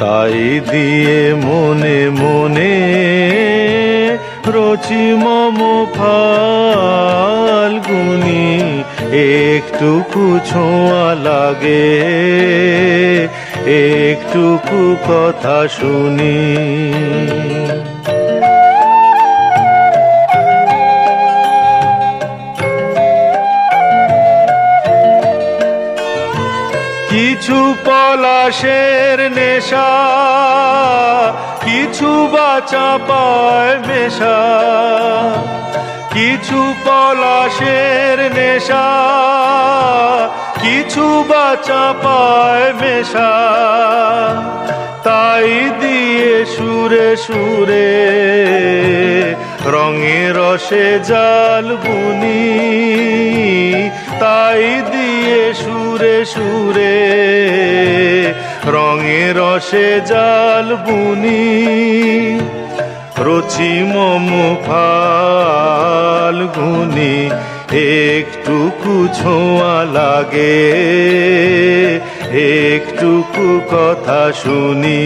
তাই দিয়ে মনে মনে রচি মম ফাল্গুনি একটুকু ছোঁয়া লাগে একটুকু কথা শুনি। কিছু পলাশের নেশা, কিছু বাচা পায় মেশা কিছু পলাশের নেশা, কিছু বাচা পায় মেশা তাই দিয়ে সুরে সুরে রঙে রসে জাল বুনি, তাই দিয়ে সুরে সুরে রসে জাল বুনি রচি মম গুনি একটুকু ছোঁয়া লাগে একটুকু কথা শুনি।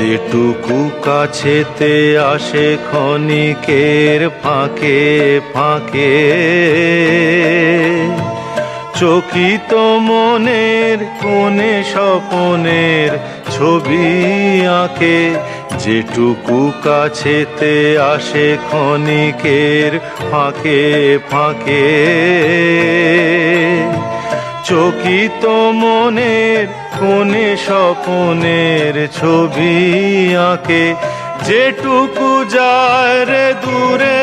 যেটুকু কাছেতে আসে ক্ষণিকের ফাঁকে ফাঁকে। চকিত মনের কোণে স্বপনের ছবি আঁকে, যেটুকু কাছেতে আসে ক্ষণিকের ফাঁকে ফাঁকে। চকিত মনের কোণে স্বপনের ছবি আঁকে। যেটুকু যায় রে দূরে,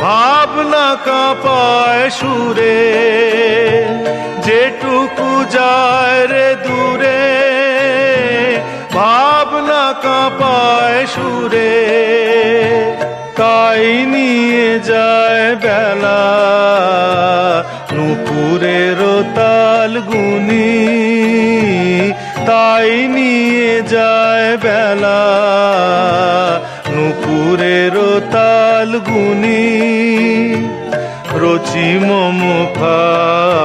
ভাবনা কাঁপায় সুরে। যেটুকু যায় রে দূরে, ভাবনা কাঁপায় সুরে। তাই নিয়ে যায় বেলা তাল গুনি তাই নিয়ে যায় বেলা। নুপুরের তাল গুনি রচি মম ফাল্গুনি,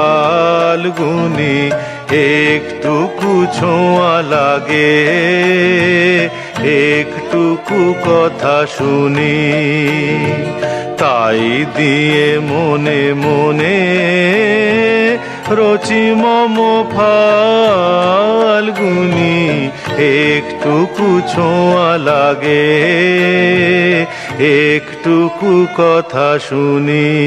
একটুকু ছোঁয়া লাগে। একটুকু কথা শুনি, তাই দিয়ে মনে মনে রচি মম ফাল্গুনি একটুকু ছোঁয়া লাগে। একটুকু কথা শুনি।